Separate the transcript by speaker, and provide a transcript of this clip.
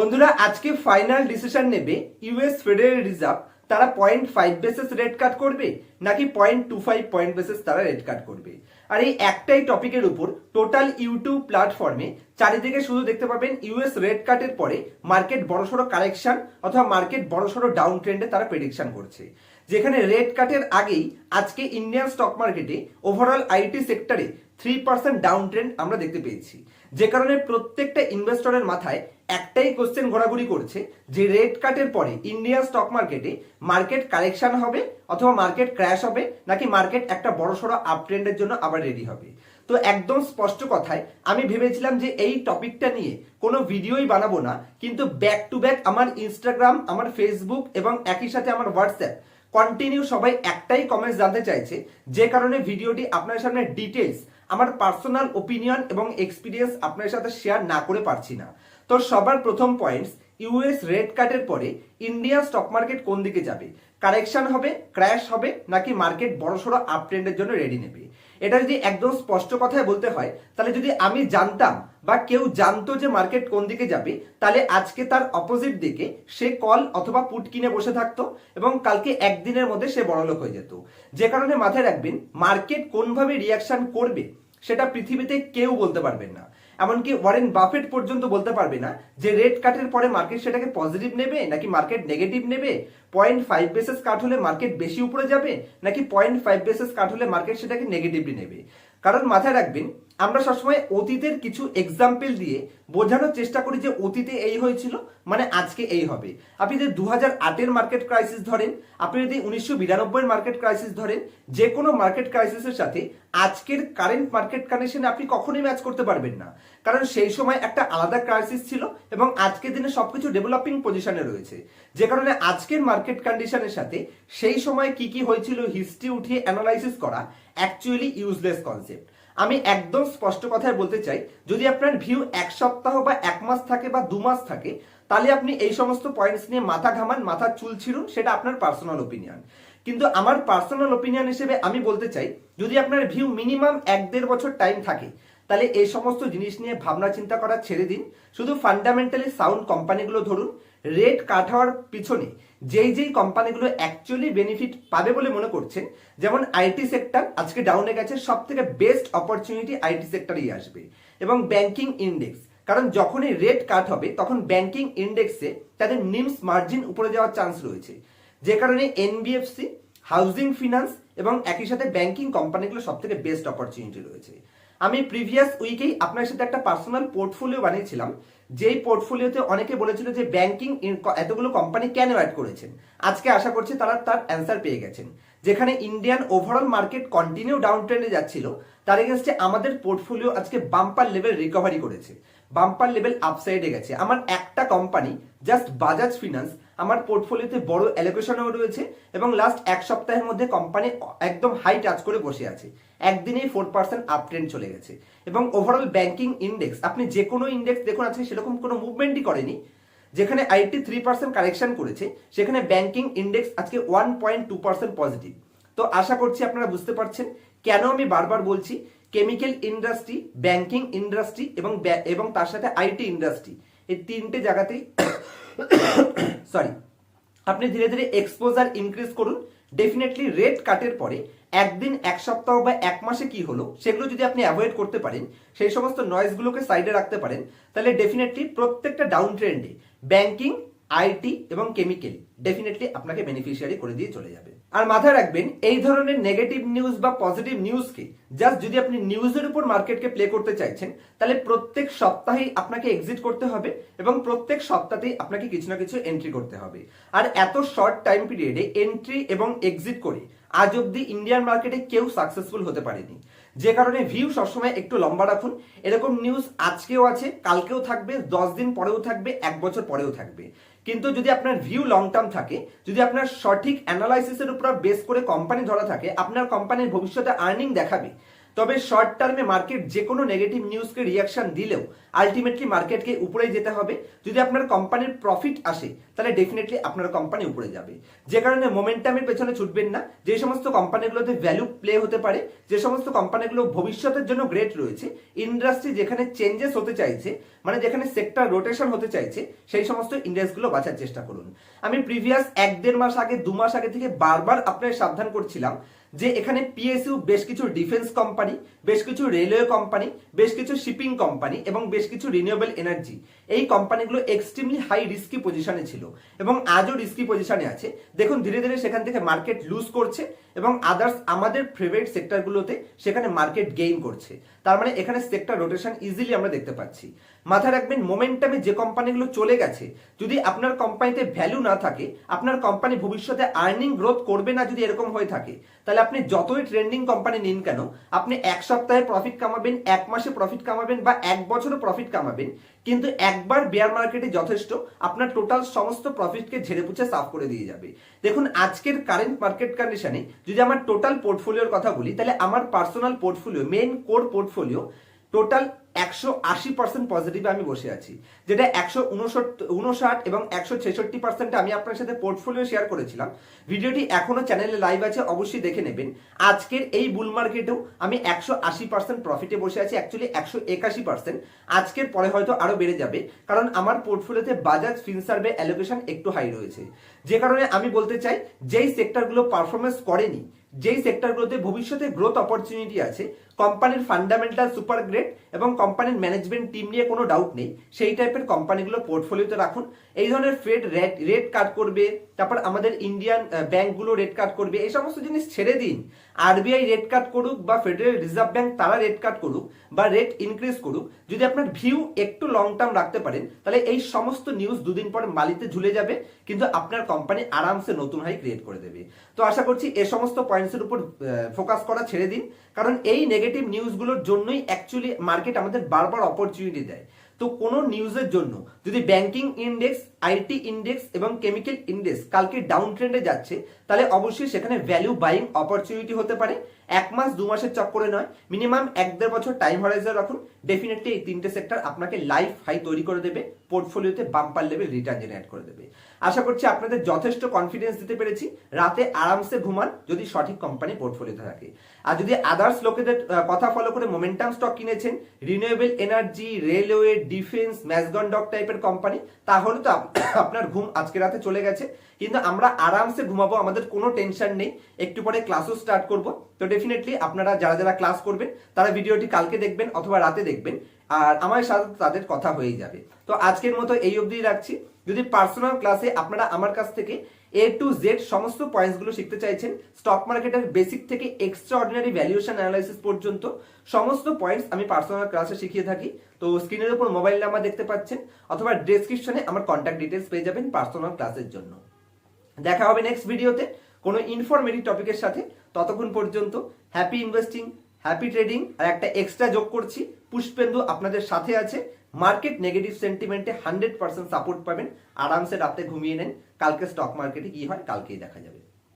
Speaker 1: বন্ধুরা, আজকে final decision নেবে ইউএস ফেডারেল রিজার্ভ তারা point five basis rate cut করবে, নাকি point two five point basis তারা রেট কাট করবে। আর এই একটাই টপিকের উপর টোটাল ইউটিউব প্ল্যাটফর্মে চারিদিকে শুধু দেখতে পাবেন ইউএস রেট কাটের পরে মার্কেট বড়সড় কারেকশন অথবা মার্কেট বড়সড় ডাউন ট্রেন্ডে তারা প্রেডিকশন করছে। যেখানে রেট কাটের আগেই আজকে ইন্ডিয়ান স্টক মার্কেটে ওভারঅল আইটি সেক্টরে থ্রি পার্সেন্ট ডাউন ট্রেন্ড আমরা দেখতে পেয়েছি। যে কারণে প্রত্যেকটা ইনভেস্টরের মাথায় একটাই কোশ্চেন ঘোরাঘুরি করছে যে রেড কাটের পরে ইন্ডিয়ান স্টক মার্কেটে মার্কেট কারেকশন হবে অথবা মার্কেট ক্র্যাশ হবে নাকি মার্কেট একটা বড়সড় আপ ট্রেন্ডের জন্য আবার রেডি হবে। তো একদম স্পষ্ট কথায় আমি ভেবেছিলাম যে এই টপিকটা নিয়ে কোনো ভিডিওই বানাবো না, কিন্তু ব্যাক টু ব্যাক আমার ইনস্টাগ্রাম আমার ফেসবুক এবং একই সাথে আমার হোয়াটসঅ্যাপ কন্টিনিউ সবাই একটাই কমেন্টস জানতে চাইছে, যে কারণে ভিডিওটি আপনার সামনে ডিটেলস আমার পার্সোনাল ওপিনিয়ন এবং এক্সপিরিয়েন্স আপনার সাথে শেয়ার না করে পারছি না। তো সবার প্রথম পয়েন্টস ইউএস রেড কাটের পরে ইন্ডিয়ান স্টক মার্কেট কোন দিকে যাবে? কারেকশন হবে ক্র্যাশ হবে, নাকি মার্কেট বড়সড় আপ ট্রেন্ডের জন্য রেডি নেবে? এটা যদি একদম স্পষ্ট কথায় বলতে হয়, তাহলে যদি আমি জানতাম বা কেউ জানতো যে মার্কেট কোন দিকে যাবে, তাহলে আজকে তার অপোজিট দিকে সে কল অথবা পুট কিনে বসে থাকতো এবং কালকে একদিনের মধ্যে সে বড়লোক হয়ে যেত। যে কারণে মাথায় রাখবেন মার্কেট কোনভাবে রিয়াকশন করবে, সেটা পৃথিবীতে কেউ বলতে পারবেন না। এমনকি ওয়ারেন বাফেট পর্যন্ত বলতে পারবে না যে রেড কাটের পরে মার্কেট সেটাকে পজিটিভ নেবে নাকি মার্কেট নেগেটিভ নেবে? পয়েন্ট ফাইভ বেসেস কাট হলে মার্কেট বেশি উপরে যাবে নাকি পয়েন্ট ফাইভ বেসেস কাট হলে মার্কেট সেটাকে নেগেটিভলি নেবে? কারণ মাথায় রাখবেন আমরা সবসময় অতীতের কিছু এক্সাম্পল দিয়ে বোঝানোর চেষ্টা করি যে অতীতে এই হয়েছিল মানে আজকে এই হবে। আপনি যদি দু হাজার আটের মার্কেট ক্রাইসিস ধরেন, আপনি যদি উনিশশো বিরানব্বই মার্কেট ক্রাইসিস ধরেন, যে কোনো মার্কেট ক্রাইসিসের সাথে আজকের কারেন্ট মার্কেট কন্ডিশনে আপনি কখনোই ম্যাচ করতে পারবেন না। কারণ সেই সময় একটা আলাদা ক্রাইসিস ছিল এবং আজকের দিনে সবকিছু ডেভেলপিং পজিশনে রয়েছে। যে কারণে আজকের মার্কেট কন্ডিশনের সাথে সেই সময় কি কি হয়েছিল হিস্ট্রি উঠিয়ে অ্যানালাইসিস করা অ্যাকচুয়ালি ইউজলেস কনসেপ্ট আমি একদম স্পষ্ট কথায় বলতে চাই, যদি আপনার ভিউ এক সপ্তাহ বা এক মাস থাকে বা দু মাস থাকে, তাহলে আপনি এই সমস্ত পয়েন্টস নিয়ে মাথা ঘামান, মাথা চুল ছিড়ুন, সেটা আপনার পার্সোনাল ওপিনিয়ন কিন্তু আমার পার্সোনাল ওপিনিয়ন হিসেবে আমি বলতে চাই, যদি আপনার ভিউ মিনিমাম এক দেড় বছর টাইম থাকে, তাহলে এই সমস্ত জিনিস নিয়ে ভাবনা চিন্তা করা ছেড়ে দিন। শুধু ফান্ডামেন্টালি সাউন্ড কোম্পানিগুলো ধরুন রেট কাট হওয়ার পিছনে যেই যেই কোম্পানিগুলো অ্যাকচুয়ালি বেনিফিট পাবে বলে মনে করছেন যেমন আইটি সেক্টর আজকে ডাউনে গেছে সব থেকে বেস্ট অপরচুনিটি আইটি সেক্টরেই আসবে। এবং ব্যাংকিং ইন্ডেক্স কারণ যখনই রেট কাট হবে, তখন ব্যাংকিং ইন্ডেক্সে তাদের নিমস মার্জিন উপরে যাওয়ার চান্স রয়েছে। যে কারণে এনবিএফসি হাউজিং ফিনান্স এবং একই সাথে ব্যাংকিং কোম্পানিগুলো সব থেকে বেস্ট অপরচুনিটি রয়েছে। আমি প্রিভিয়াস উইকেই আপনার সাথে একটা পার্সোনাল পোর্টফোলিও বানিয়েছিলাম যেই পোর্টফোলিওতে অনেকে বলেছিল যে ব্যাংকিং এতগুলো কোম্পানি কেন অ্যাড করেছেন? আজকে আশা করছি তারা তার অ্যান্সার পেয়ে গেছেন। যেখানে Indian overall market continue down ট্রেন্ডে যাচ্ছিল, তার এগেনস্টে আমাদের পোর্টফোলিও আজকে বাম্পার লেভেল রিকভারি করেছে। বাম্পার লেভেল আপসাইডে গেছে। আমার একটা কোম্পানি জাস্ট বাজাজ ফিনান্স আমার পোর্টফোলিওতে বড় অ্যালোকেশনও রয়েছে এবং লাস্ট এক সপ্তাহের মধ্যে কোম্পানি একদম হাই টাচ করে বসে আছে। একদিনেই ফোর পার্সেন্ট আপ ট্রেন্ড চলে গেছে। এবং ওভারঅল ব্যাংকিং ইন্ডেক্স আপনি যে কোনো ইন্ডেক্স দেখুন, আজকে সেরকম কোনো মুভমেন্টই করেনি। যেখানে আইটি থ্রি পার্সেন্ট কারেকশন করেছে, সেখানে ব্যাংকিং ইন্ডেক্স আজকে one point two percent positive তো আশা করছি আপনারা বুঝতে পারছেন। কেন আমি বারবার বলছি? কেমিক্যাল ইন্ডাস্ট্রি ব্যাংকিং ইন্ডাস্ট্রি এবং এবং তার সাথে আইটি ইন্ডাস্ট্রি এই তিনটে জায়গাতেই সরি আপনি ধীরে ধীরে এক্সপোজার ইনক্রিজ করুন। ডেফিনেটলি রেট কাটের পরে একদিন, এক সপ্তাহ বা এক মাসে কি হলো, সেগুলো যদি আপনি অ্যাভয়েড করতে পারেন, সেই সমস্ত নয়েজগুলোকে সাইডে রাখতে পারেন, তাহলে ডেফিনেটলি প্রত্যেকটা ডাউন ট্রেন্ডে ব্যাংকিং আইটি এবং কেমিক্যাল ডেফিনেটলি আপনাকে বেনিফিশিয়ারি করে দিয়ে চলে যাবে। আর মাথায় রাখবেন, এই ধরনের নেগেটিভ নিউজ বা পজিটিভ নিউজকে জাস্ট যদি আপনি নিউজের উপর মার্কেটকে প্লে করতে চাইছেন, তাহলে প্রত্যেক সপ্তাহেই আপনাকে এক্সিট করতে হবে এবং প্রত্যেক সপ্তাহতেই আপনাকে কিছু না কিছু এন্ট্রি করতে হবে। আর এত শর্ট টাইম পিরিয়ডে এন্ট্রি এবং এক্সিট করে আজ অব্দি ইন্ডিয়ান মার্কেটে কেউ সাকসেসফুল হতে পারেনি। যে কারণে ভিউ সবসময় একটু লম্বা রাখুন। এরকম নিউজ আজকেও আছে, কালকেও থাকবে, দশ দিন পরেও থাকবে, এক বছর পরেও থাকবে। কিন্তু যদি আপনার ভিউ লং টার্ম থাকে, যদি আপনার সঠিক অ্যানালাইসিসের উপর বেস করে কোম্পানি ধরা থাকে, আপনার কোম্পানির ভবিষ্যতে আর্নিং দেখাবে তবে শর্ট টার্মে মার্কেট যে কোনো নেগেটিভ নিউজকে রিয়াকশন দিলেও আলটিমেটলি মার্কেটকে উপরে যেতে হবে। যদি আপনার কোম্পানির প্রফিট আসে, তাহলে ডেফিনেটলি আপনার কোম্পানি উপরে যাবে। যে কারণে মোমেন্টামের পেছনে ছুটবেন না। যে সমস্ত কোম্পানিগুলোতে ভ্যালু প্লে হতে পারে, যে সমস্ত কোম্পানিগুলো ভবিষ্যতের জন্য গ্রেট রয়েছে ইন্ডাস্ট্রি যেখানে চেঞ্জেস হতে চাইছে মানে যেখানে সেক্টর রোটেশন হতে চাইছে, সেই সমস্ত ইন্ডেক্সগুলো বাঁচার চেষ্টা করুন। আমি প্রিভিয়াস এক দেড় মাস আগে, দু মাস আগে থেকে বারবার আপনার সাবধান করছিলাম যে এখানে পিএসইউ বেশ কিছু ডিফেন্স কোম্পানি বেশ কিছু রেলওয়ে কোম্পানি বেশ কিছু শিপিং কোম্পানি এবং বেশ কিছু রিনিউয়েবল এনার্জি এই কোম্পানিগুলো এক্সট্রিমলি হাই রিস্কি পজিশনে ছিল এবং আজও রিস্কি পজিশনে আছে। দেখুন, ধীরে ধীরে সেখান থেকে মার্কেট লুজ করছে এবং আদার্স আমাদের ফেভারিট সেক্টরগুলোতে সেখানে মার্কেট গেইন করছে। তার মানে এখানে সেক্টর রোটেশন ইজিলি আমরা দেখতে পাচ্ছি। মাথায় রাখবেন মোমেন্টামে যে কোম্পানিগুলো চলে গেছে, যদি আপনার কোম্পানিতে ভ্যালু না থাকে, আপনার কোম্পানি ভবিষ্যতে আর্নিং গ্রোথ করবে না যদি এরকম হয়ে থাকে, তাহলে আপনি যতই ট্রেন্ডিং কোম্পানি নিন কেন, আপনি এক সপ্তাহে প্রফিট কামাবেন, এক মাসে প্রফিট কামাবেন বা এক বছরে প্রফিট কামাবেন, কিন্তু একবার বেয়ার মার্কেটে যথেষ্ট, আপনার টোটাল সমস্ত প্রফিটকে ঝেড়ে পুছে সাফ করে দিয়ে যাবে। দেখুন, আজকের কারেন্ট মার্কেট কন্ডিশনে যদি আমার টোটাল পোর্টফোলিওর কথা বলি, তাহলে আমার personal portfolio main core portfolio total একশো আশি পার্সেন্ট পজিটিভে আমি বসে আছি, যেটা একশো উনষাট এবং একশো ছেষট্টি পার্সেন্ট আমি আপনার সাথে পোর্টফোলিও শেয়ার করেছিলাম। ভিডিওটি এখনও চ্যানেলে লাইভ আছে, অবশ্যই দেখে নেবেন। আজকের এই বুল মার্কেটেও আমি একশো আশি পার্সেন্ট প্রফিটে বসে আছি অ্যাকচুয়ালি একশো একাশি পার্সেন্ট আজকের পরে হয়তো আরও বেড়ে যাবে, কারণ আমার পোর্টফোলিওতে বাজাজ ফিনসার্ভে অ্যালোকেশন একটু হাই রয়েছে। যে কারণে আমি বলতে চাই, যেই সেক্টরগুলো পারফরমেন্স করেনি যেই সেক্টরগুলোতে ভবিষ্যতে গ্রোথ অপরচুনিটি আছে কোম্পানির ফান্ডামেন্টাল সুপার গ্রেট এবং কোম্পানির ম্যানেজমেন্ট টিম নিয়ে কোনো ডাউট নেই, সেই টাইপের কোম্পানিগুলো পোর্টফোলিওতে রাখুন। এই ধরনের ফেড রেট রেট কাট করবে, তারপর আমাদের ইন্ডিয়ান ব্যাংকগুলো রেট কাট করবে, এই সমস্ত জিনিস ছেড়ে দিন। আরবিআই রেট কাট করুক বা ফেডারেল রিজার্ভ ব্যাংক তারা রেট কাট করুক বা রেট ইনক্রিজ করুক, যদি আপনার ভিউ একটু লং টার্ম রাখতে পারেন, তাহলে এই সমস্ত নিউজ দুদিন পর মালিতে ঝুলে যাবে, কিন্তু আপনার কোম্পানি আরামসে নতুন হাই ক্রিয়েট করে দেবে। তো আশা করছি এ সমস্ত পয়েন্টসের উপর ফোকাস করা ছেড়ে দিন। কারণ এই নেগেটিভ নিউজগুলোর জন্যই অ্যাকচুয়ালি মার্কেট আমাদের বারবার অপরচুনিটি দেয়। তো কোনো নিউজের জন্য, যদি ব্যাংকিং ইন্ডেক্স আইটি ইন্ডেক্স এবং কেমিক্যাল ইন্ডেক্স কালকে ডাউন ট্রেন্ডে যাচ্ছে, তাহলে অবশ্যই সেখানে ভ্যালু বাইং অপরচুনিটি হতে পারে। এক মাস, দু মাসের চক্করে নয় মিনিমাম এক দেড় বছর টাইম হরাইজার রাখুন। ডেফিনেটলি এই তিনটে সেক্টর আপনাকে লাইফ হাই তৈরি করে দেবে পোর্টফোলিওতে বাম্পার লেভেল রিটার্ন জেনারেট করে দেবে। আশা করছি আপনাদের যথেষ্ট কনফিডেন্স দিতে পেরেছি। রাতে আরামসে ঘুমান, যদি সঠিক কোম্পানি পোর্টফোলিওতে থাকে। আর যদি আদার্স লোকেদের কথা ফলো করে মোমেন্টাম স্টক কিনেছেন renewable energy railway defence Mazagon dock টাইপের কোম্পানি তাহলে তো আপনার ঘুম আজকে রাতে চলে গেছে, কিন্তু আমরা আরামসে ঘুমাবো, আমাদের কোনো টেনশন নেই। একটু পরে ক্লাসও স্টার্ট করব। তো ডেফিনেটলি আপনারা যারা যারা ক্লাস করবেন, তারা ভিডিওটি কালকে দেখবেন অথবা রাতে দেখবেন, আর আমার সাথে তাদের কথা হয়ে যাবে। তো আজকের মতো এই অবধি রাখছি। যদি পার্সোনাল ক্লাসে আপনারা আমার কাছ থেকে এ টু জেড সমস্ত পয়েন্টসগুলো শিখতে চাইছেন। স্টক মার্কেটের বেসিক থেকে এক্সট্রা অর্ডিনারি ভ্যালুয়েশন অ্যানালাইসিস পর্যন্ত সমস্ত পয়েন্টস আমি পার্সোনাল ক্লাসে শিখিয়ে থাকি। তো স্ক্রিনের উপর মোবাইল নাম্বার দেখতে পাচ্ছেন, অথবা ডেসক্রিপশনে আমার কন্ট্যাক্ট ডিটেলস পেয়ে যাবেন পার্সোনাল ক্লাসের জন্য। দেখা হবে নেক্সট ভিডিওতে কোনো ইনফরমেটিভ টপিকের সাথে। ততক্ষণ পর্যন্ত হ্যাপি ইনভেস্টিং হ্যাপি ট্রেডিং আর একটা এক্সট্রা যোগ করছি। পুষ্পেন্দু আপনাদের সাথে আছে। মার্কেট নেগেটিভ সেন্টিমেন্টে হান্ড্রেড পার্সেন্ট সাপোর্ট পাবেন। আরামসে রাতে ঘুমিয়ে নেন। কালকে স্টক মার্কেটে কি হয়, কালকেই দেখা যাবে।